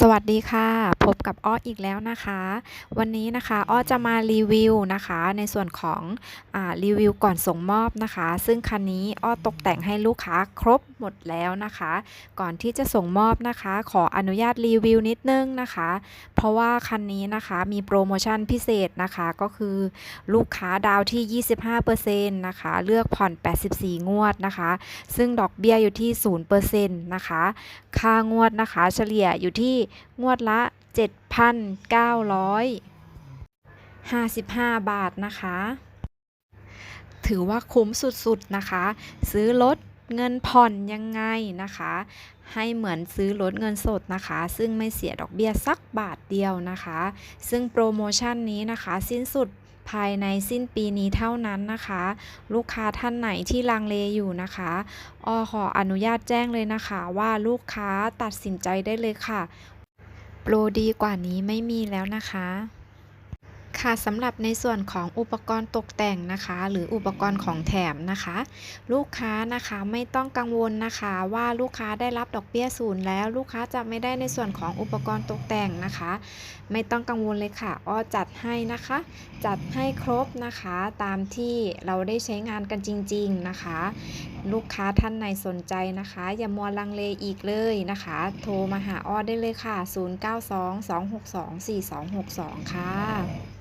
สวัสดีค่ะพบกับอ้ออีกแล้วนะคะ วันนี้นะคะอ้อจะมารีวิวนะคะ ในส่วนของอรีวิวก่อนส่งมอบนะคะ ซึ่งคันนี้อ้อตกแต่งให้ลูกค้าครบหมดแล้วนะคะ ก่อนที่จะส่งมอบนะคะ ขออนุญาตรีวิวนิดนึงนะคะ เพราะว่าคันนี้นะคะมีโปรโมชั่นพิเศษนะคะก็คือลูกค้าดาวที่ 25%นะคะ เลือกผ่อน 84 งวดนะคะ ซึ่งดอกเบี้ยอยู่ที่ 0%นะคะ ค่างวดนะคะ เฉลี่ยอยู่ที่งวดละ7,955 บาทนะคะ ถือว่าคุ้มสุดๆนะคะ ซื้อรถเงินผ่อนยังไงนะคะ ให้เหมือนซื้อรถเงินสดนะคะ ซึ่งไม่เสียดอกเบี้ยสักบาทเดียวนะคะ ซึ่งโปรโมชั่นนี้นะคะ สิ้นสุดภายในสิ้นปีนี้เท่านั้นนะคะ ลูกค้าท่านไหนที่ลังเลอยู่นะคะออขออนุญาตแจ้งเลยนะคะ ว่าลูกค้าตัดสินใจได้เลยค่ะ โปรดีกว่านี้ไม่มีแล้วนะคะ ค่ะสำหรับในส่วนของอุปกรณ์ตกแต่งนะคะ หรืออุปกรณ์ของแถมนะคะ ลูกค้านะคะไม่ต้องกังวลนะคะ ว่าลูกค้าได้รับดอกเบี้ยศูนย์แล้วลูกค้าจะไม่ได้ในส่วนของอุปกรณ์ตกแต่งนะคะ ไม่ต้องกังวลเลยค่ะอ้อจัดให้นะคะ จัดให้ครบนะคะ ตามที่เราได้ใช้งานกันจริง ๆนะคะ ลูกค้าท่านไหนสนใจนะคะ อย่ามัวลังเลอีกเลยนะคะ โทรมาหาอ้อได้เลยค่ะ 0922624262 ค่ะ